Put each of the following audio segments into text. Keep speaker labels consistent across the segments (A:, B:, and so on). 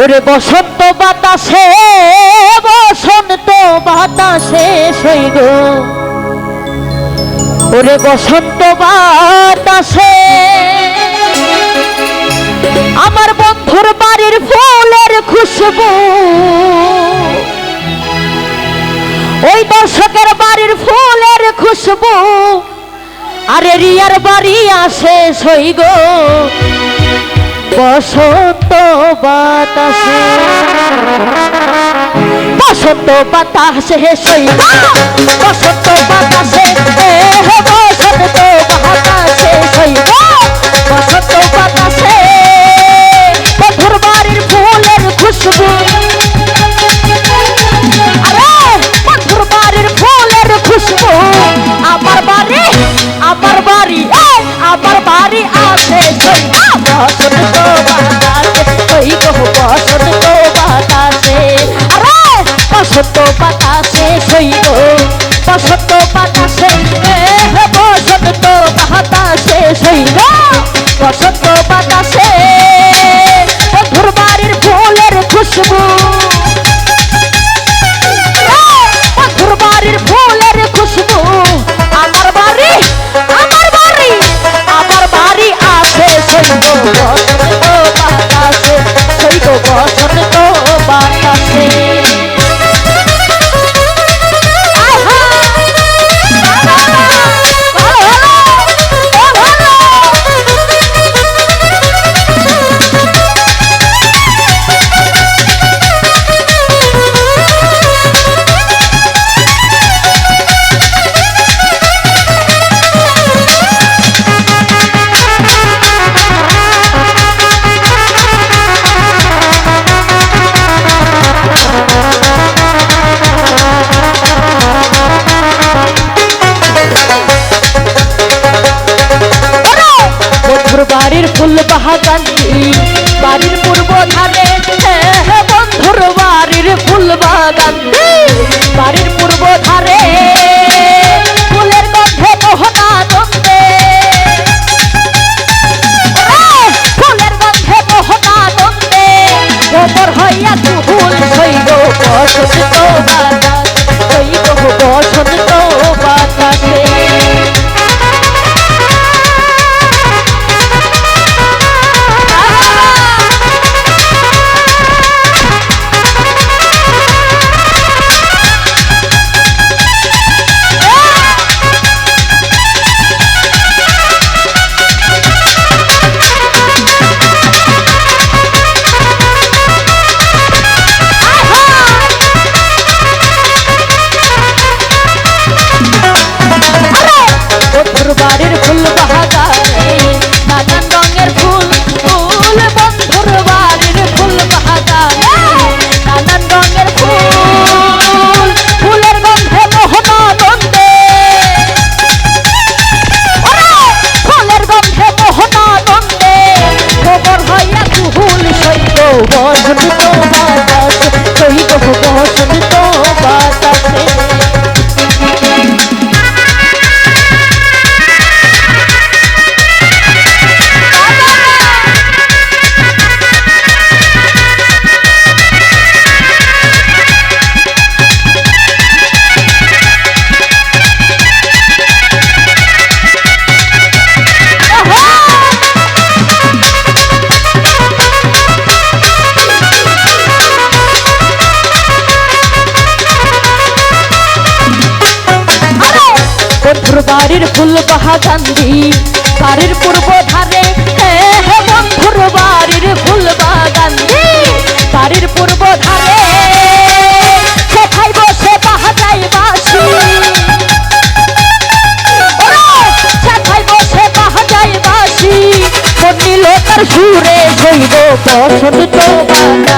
A: ওরে বসন্ত বাতাসে বসন্ত বাতাসে সই গো। ওরে বসন্ত বাতাসে, আমার বন্ধুর বাড়ির ফুলের খুশবু। ওই দর্শকের বাড়ির ফুলের খুশবু, আরে রিয়ার বাড়ি আসে সই গো। বসন্ত বাতাসে। বসন্ত বাতাসে হে গো বসন্ত বাতাসে এ বসন্ত বাতাসে সই গো বসন্ত বাতাসে বসন্ত বাতাসে বন্ধুর ফুলের খুশবু। বাড়ির ফুলের খুশবু। আমার বাড়ি আমার বাড়ি আছে বন্ধুর বাড়ির ফুল বাহাগানি বাড়ির পূর্ব ধারে বন্ধুর বাড়ির ফুল বাগান বাড়ির পূর্ব ধারে বাড়ির ফুল বাহাগান্দি বাড়ির পূর্ব ধারে বন্ধুর বাড়ির ফুল বাগান্দি বাড়ির পূর্ব ধারে সুরে বসন্ত বাতাস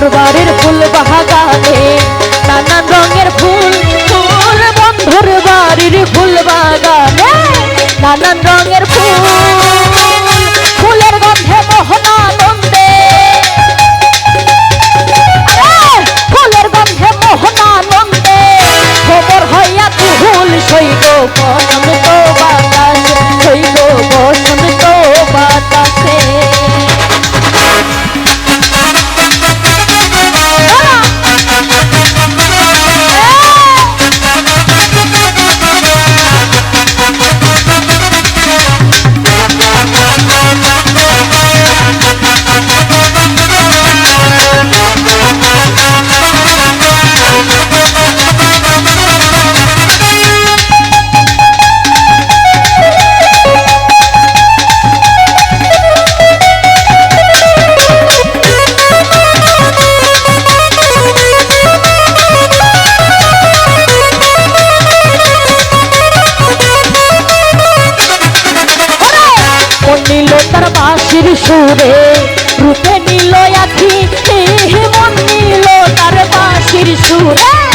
A: দরবারের ফুলবা সুরে রূপে নিল আখি মন নিল তার বাঁশির সুরে।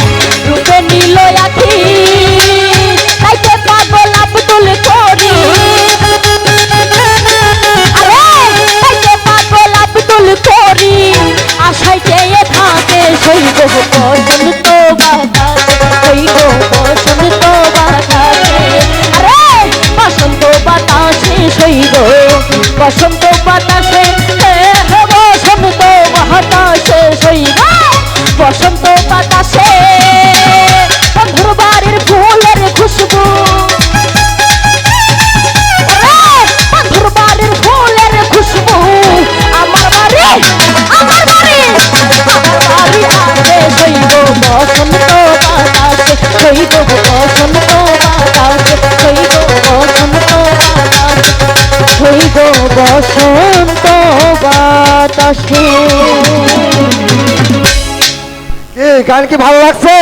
A: বসন্ত বাতাসে
B: গান কি ভালো লাগছে